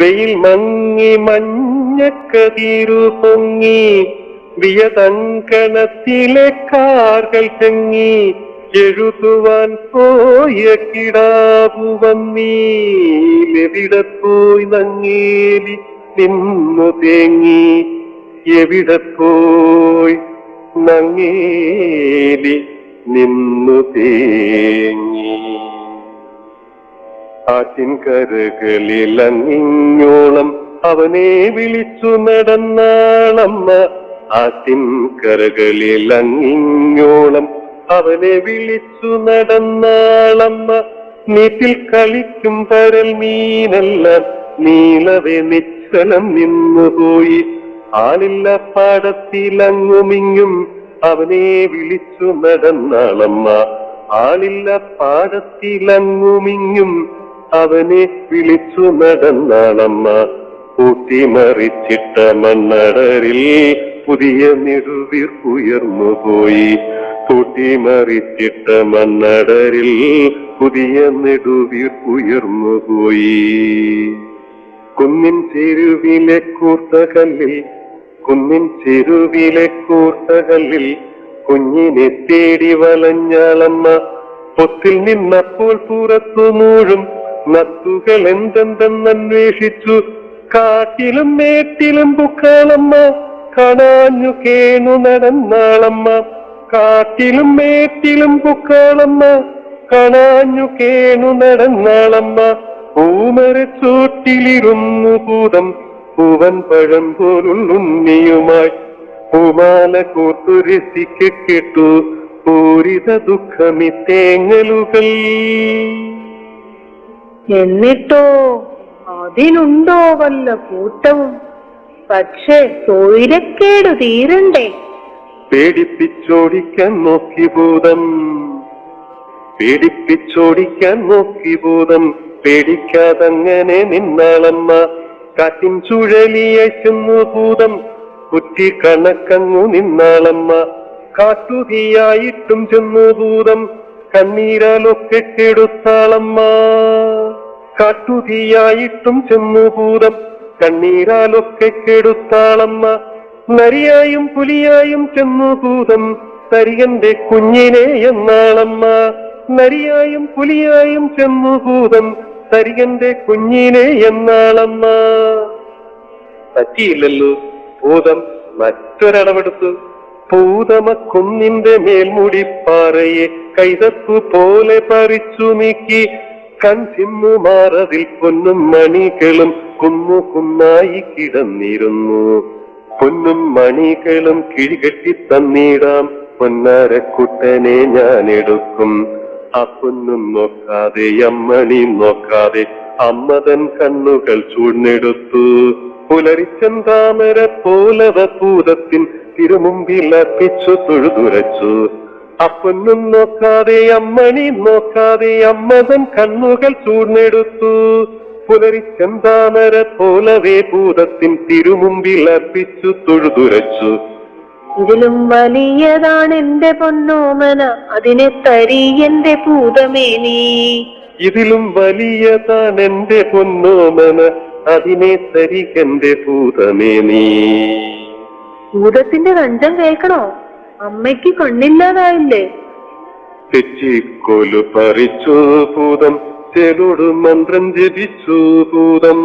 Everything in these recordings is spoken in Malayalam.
വെയിൽ മങ്ങി മഞ്ഞക്കതിരു പൊങ്ങി വിയതങ്കണത്തിലെ കാർകൾ തെങ്ങി എഴുതുവാൻ പോയ കിടാവു വന്നീലെവിടെ പോയി നങ്ങേലി നിന്നു തേങ്ങി എവിടെ പോയി നങ്ങേലി നിന്നു തേങ്ങി. ആറ്റിൻകരകളിൽ അങ്ങിഞ്ഞോളം അവനെ വിളിച്ചു നടന്നാളമ്മ. ആറ്റിൻകരകളിൽ അങ്ങിഞ്ഞോളം അവനെ വിളിച്ചു നടന്നാളമ്മ. നീറ്റിൽ കളിക്കും പരൽ മീനല്ല നീളവെ നിശ്ചലം നിന്നുപോയി. ആളില്ല പാടത്തിലങ്ങുമിങ്ങും അവനെ വിളിച്ചു നടന്നാളമ്മ. ആളില്ല പാടത്തിലങ്ങുമിങ്ങും അവനെ വിളിച്ചു നടന്നാളമ്മ കൂട്ടിമറിച്ചിട്ട മണ്ണടരിൽ പുതിയ നെടുവീർപ്പുയർന്നു പോയി. കൂട്ടിമറിച്ചിട്ട മണ്ണടരിൽ പുതിയ നെടുവീർപ്പുയർന്നു പോയി. കുന്നിൻ ചെരുവിലെ കൂർത്തകല്ലിൽ കുന്നിൻ ചെരുവിലെ കൂർത്തകല്ലിൽ കുഞ്ഞിനെ തേടി വലഞ്ഞാളമ്മ. പൊത്തിൽ നിന്നപ്പോൾ പുറത്തു മൂഴും നത്തുകൾ എന്തെന്തെന്നന്വേഷിച്ചു കാട്ടിലും മേട്ടിലും പുക്കാളമ്മ കാണാഞ്ഞു കേണു നടന്നാളമ്മ. കാട്ടിലും മേട്ടിലും പുക്കാളമ്മ കാണാഞ്ഞു കേണു നടന്നാളമ്മ. പൂമരച്ചോട്ടിലിരുന്നു ഭൂതം പൂവൻ പഴം പോലുള്ളുണ്ണിയുമായി പൂമാല കോർത്തു രസിക്ക കേട്ടു പൂരിത ദുഃഖമി തേങ്ങലുകൾ എന്നിട്ടോ? അതിനുണ്ടോ വല്ല കൂട്ടവും? പക്ഷേ തൊഴിലക്കേട് തീരണ്ടേ. പേടിപ്പിച്ചോടിക്കാൻ നോക്കി ഭൂതം. പേടിപ്പിച്ചോടിക്കാൻ നോക്കി ഭൂതം. പേടിക്കാതങ്ങനെ നിന്നാളമ്മ. കാറ്റിൻ ചുഴലിയേക്കുന്നു ഭൂതം. കുറ്റി കണക്കങ്ങു നിന്നാളമ്മ. കാട്ടുതീയായിട്ടും ചെന്നു ഭൂതം. കണ്ണീരാലൊക്കെ കെടുത്താളമ്മ. കാട്ടുതീയായിട്ടും ചെന്നു ഭൂതം കണ്ണീരാലൊക്കെ കെടുത്താളമ്മ. നരിയായും പുലിയായും ചെന്നു ഭൂതം തരികന്റെ കുഞ്ഞിനെ എന്നാളമ്മ. നരിയായും പുലിയായും ചെന്നു ഭൂതം തരികന്റെ കുഞ്ഞിനെ എന്നാളമ്മ. പറ്റിയില്ലല്ലോ ഭൂതം മറ്റൊരളവെടുത്തു. ഭൂതമ കുന്നിന്റെ മേൽമുടി പാറയെ കൈതപ്പു പോലെ പറിച്ചു നീക്കി കൺചിന്നു മാറതിൽ പൊന്നും മണികളും കുന്നു കുന്നായി കിടന്നിരുന്നു. പൊന്നും മണികളും കിഴികെട്ടി തന്നിടാം പൊന്നാരക്കുട്ടനെ ഞാൻ എടുക്കും. ആ പൊന്നും നോക്കാതെ അമ്മണി നോക്കാതെ അമ്മതൻ കണ്ണുകൾ ചൂഴ്ന്നെടുത്തു. പുലരിച്ചൻ താമര പോലവ പൂതത്തിൽ തിരുമുമ്പിൽ അർപ്പിച്ചു തൊഴുതുരച്ചു. അപ്പൊന്നും നോക്കാതെ അമ്മണി നോക്കാതെ അമ്മതൻ കണ്ണുകൾ ചൂർന്നെടുത്തു. പുലരിച്ചെന്താമര താമര പോലവേ ഭൂതത്തിൻ തിരുമുമ്പിൽ അർപ്പിച്ചു തൊഴുതുരച്ചു. ഇതിലും വലിയതാണ് എന്റെ പൊന്നോമന അതിനെ തരി എന്റെ ഭൂതമേനി ഇതിലും വലിയതാണ് എന്റെ പൊന്നോമന അതിനെ തരി എന്റെ നീ. ഭൂതത്തിന്റെ രഞ്ജം കേൾക്കണോ? അമ്മയ്ക്ക് കണ്ണില്ലാതായില്ലേ? തെച്ചിക്കോലു പറിച്ചു ഭൂതം ചെലോട് മന്ത്രം ജപിച്ചു ഭൂതം.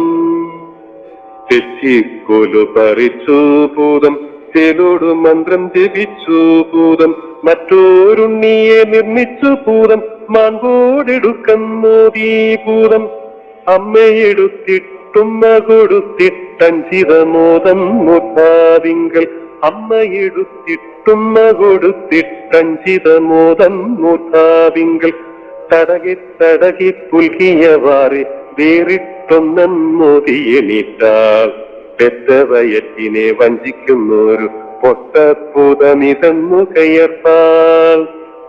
തെച്ചിക്കോലു പറിച്ചു ഭൂതം ചെലോട് മന്ത്രം ജപിച്ചു ഭൂതം. മറ്റോരുണ്ണിയെ നിർമ്മിച്ചു ഭൂതം മാൻപോടെടുക്കുന്നോതീ ഭൂതം. അമ്മയെടുത്തിട്ടുമ്മ കൊടുത്തിട്ടഞ്ചിതമോദം മുഖാവിങ്കൽ അമ്മയെടുത്തിട്ടുമ്മ കൊടുത്തിട്ടഞ്ചിതമോദം മുഖാവിങ്കൽ തടകി തടകി പുൽകിയവാറ് വേറിട്ടൊന്നൊതിയെണീറ്റാൽ പെറ്റ വയറ്റിനെ വഞ്ചിക്കുന്നൊരു പൊട്ടപ്പൂതമിതെന്നു കയർത്താൽ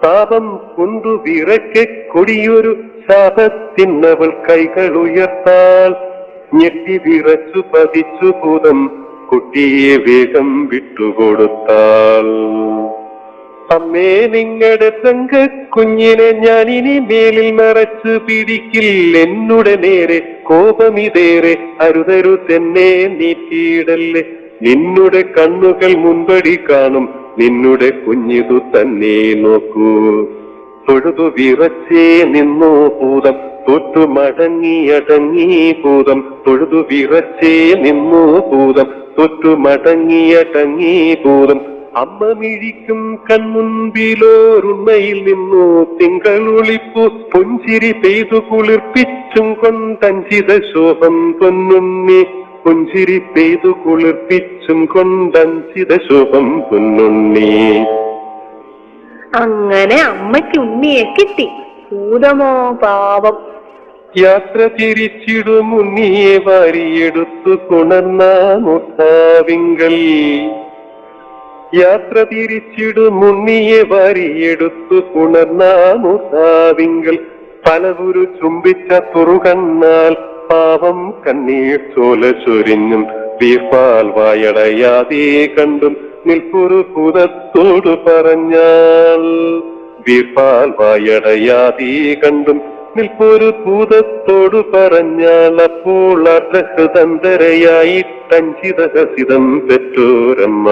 പാപം കൊണ്ടു വിറക്കെ കൊടിയൊരു ശാപത്തിന്നവൾ കൈകൾ ഉയർത്താൽ ഞെട്ടി വിറച്ചു പതിച്ചു ഭൂതം കുട്ടിയെ വേഗം വിട്ടുകൊടുത്താൽ. അമ്മേ നിങ്ങളുടെ തങ്ക കുഞ്ഞിനെ ഞാൻ ഇനി മേലിൽ മറച്ചു പിടിക്കില്ല. എന്നുടെ നേരെ കോപമിതേറെ അരുതരു തന്നെ നീട്ടിയിടല്ലേ. നിന്നുടെ കണ്ണുകൾ മുൻപടി കാണും. നിന്നുടെ കുഞ്ഞിതു തന്നെ നോക്കൂ. തൊഴുതു വിറച്ചേ നിന്നു ഭൂതം. തൊട്ടു മടങ്ങി അടങ്ങി ഭൂതം. തൊഴുതു വിറച്ചേ നിന്നു ഭൂതം. തൊട്ടു മടങ്ങി അടങ്ങി ഭൂതം അമ്മ മിഴിക്കും കൺമുൻപിലോരുണ്ണയിൽ നിന്നു തിങ്കളൊളിപ്പു പുഞ്ചിരി പെയ്തു കുളിർപ്പിച്ചും കൊണ്ടഞ്ചിത ശോഭം പൊന്നുണ്ണി. പുഞ്ചിരി പെയ്തു കുളിർപ്പിച്ചും കൊണ്ടഞ്ചിത ശോഭം പൊന്നുണ്ണി. അങ്ങനെ അമ്മയ്ക്ക് ഉണ്ണിയെ കിട്ടി. ഭൂതമോ പാവം. യാത്ര തിരിച്ചിടുമുന്നിയെ വാരിയെടുത്തു പുണർന്ന മുട്ടാവിങ്കൽ. യാത്ര തിരിച്ചിടും ഉണ്ണിയെ വാരിയെടുത്തു പുണർന്ന മുട്ടാവിങ്കൽ. പലവുരു ചുംബിച്ച തുറുകണ്ണാൽ പാവം കണ്ണീർ ചോല ചൊരിഞ്ഞും വീർപ്പാൽ വായടയാതെ കണ്ടും നിൽപ്പൊരു ഭൂതത്തോട് പറഞ്ഞാൽ വീർപ്പാൽ വായടയാതെ കണ്ടും നിൽപ്പൊരു ഭൂതത്തോട് പറഞ്ഞാൽ അപ്പോൾ അർദ്ധഹൃദന്തരയായി തഞ്ചിതഹസിതം പെറ്റോരമ്മ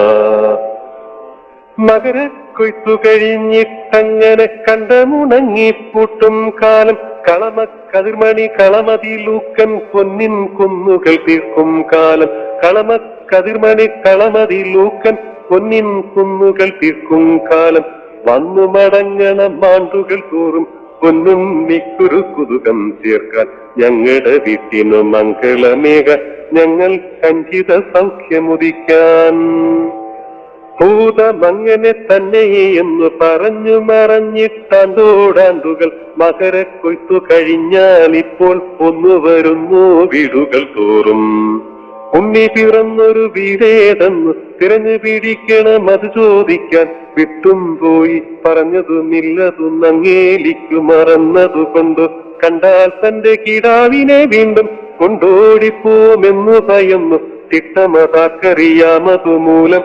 മകര കൊയ്ത്തു കഴിഞ്ഞിട്ടങ്ങനെ കണ്ടമുണങ്ങി പൂട്ടും കാലം കളമ കതിർമണി കളമതിലൂക്കൻ പൊന്നിൻ കുന്നുകൾ തീർക്കും കാലം കളമ കതിർമണി കളമതിലൂക്കൻ പൊന്നിൻ കുന്നുകൾ തീർക്കും കാലം വന്നു മടങ്ങണം മാണ്ടുകൾ തോറും പൊന്നും നിക്കുരു കുതുകം ചേർക്കാൻ ഞങ്ങളുടെ വീട്ടിനു മംഗളമേക ഞങ്ങൾ കഞ്ചിത സൗഖ്യമുദിക്കാൻ. ഭൂതമങ്ങനെ തന്നെ എന്ന് പറഞ്ഞു മറഞ്ഞിട്ടാണ്ടോടാണ്ടുകൾ മകര കൊയ്ത്തു കഴിഞ്ഞാൽ ഇപ്പോൾ ഒന്നു വരുന്നു വീടുകൾ തോറും. ഉണ്ണി പിറന്നൊരു വീടേതെന്ന് തിരഞ്ഞു പിടിക്കണം അത് ചോദിക്കാൻ വിട്ടും പോയി പറഞ്ഞതുമില്ലതും അങ്ങേലിക്കു മറന്നതു കൊണ്ടു. കണ്ടാൽ തന്റെ കിടാവിനെ വീണ്ടും കൊണ്ടോടിപ്പോമെന്നു ഭയന്നു. തിട്ടമതാക്കറിയാമതു മൂലം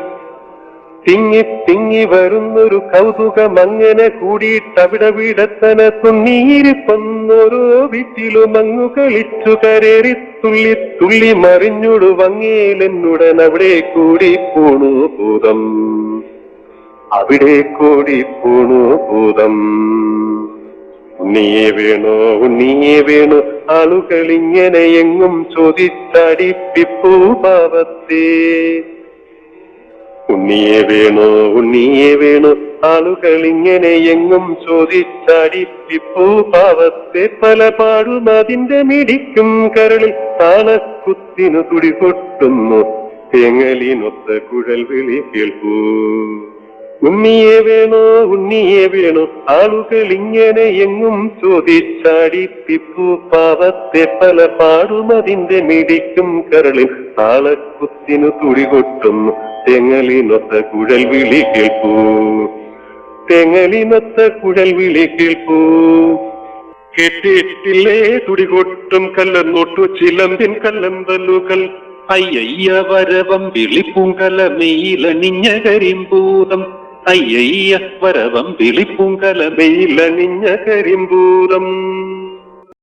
തിങ്ങി തിങ്ങി വരുന്നൊരു കൗതുകം അങ്ങനെ കൂടിയിട്ടവിടെ വിടത്തന തുന്നീരിപ്പൊന്നോരോ വീട്ടിലും അങ്ങു കളിച്ചു കരേറി തുള്ളി തുള്ളി മറിഞ്ഞുടു വങ്ങേലെന്നുടൻ അവിടെ കൂടി പോണു ഭൂതം. അവിടെ കൂടി പോണു ഭൂതം. ഉണ്ണിയെ വേണോ ഉണ്ണിയെ വേണോ ആളുകൾ ഇങ്ങനെ എങ്ങും ചോദിച്ചടിപ്പിപ്പൂ പാവത്തെ. ഉണ്ണിയെ വേണോ ഉണ്ണിയെ വേണോ ആളുകൾ ഇങ്ങനെ എങ്ങും ചോദിച്ചടിപ്പിപ്പൂ പാവത്തെ. പല പാടും അതിന്റെ മിടിക്കും കരളിൽ താളക്കുത്തിനു തുടി കൊട്ടുന്നു തേങ്ങലിനൊത്ത കുഴൽ വിളി കേൾക്കൂ. ഉണ്ണിയെ വേണോ ഉണ്ണിയെ വേണോ? ആളുകൾ ഇങ്ങനെ എങ്ങും ചോദിച്ചാടിപ്പിപ്പു. പാവത്തെ പല പാടും അതിന്റെ മിടിക്കും കരളിൽ താളക്കുത്തിനു തുടി കൊട്ടുന്നു. തെങ്ങലിനൊത്ത കുഴൽ വിളി കേൾപ്പൂ. തെങ്ങലിനൊത്ത കുഴൽ വിളി കേൾപ്പൂ. കേട്ടിട്ടില്ലേ? തുടികൊട്ടും കല്ലന്നോട്ടു ചിലമ്പിൻ കല്ലമ്പലുകൾ. അയ്യയ്യ വരവം വിളിപ്പൂങ്കലമയിലണിഞ്ഞ കരിമ്പൂതം. അയ്യയ്യ വരവം വിളിപ്പൂങ്കലമയിലണിഞ്ഞ കരിമ്പൂതം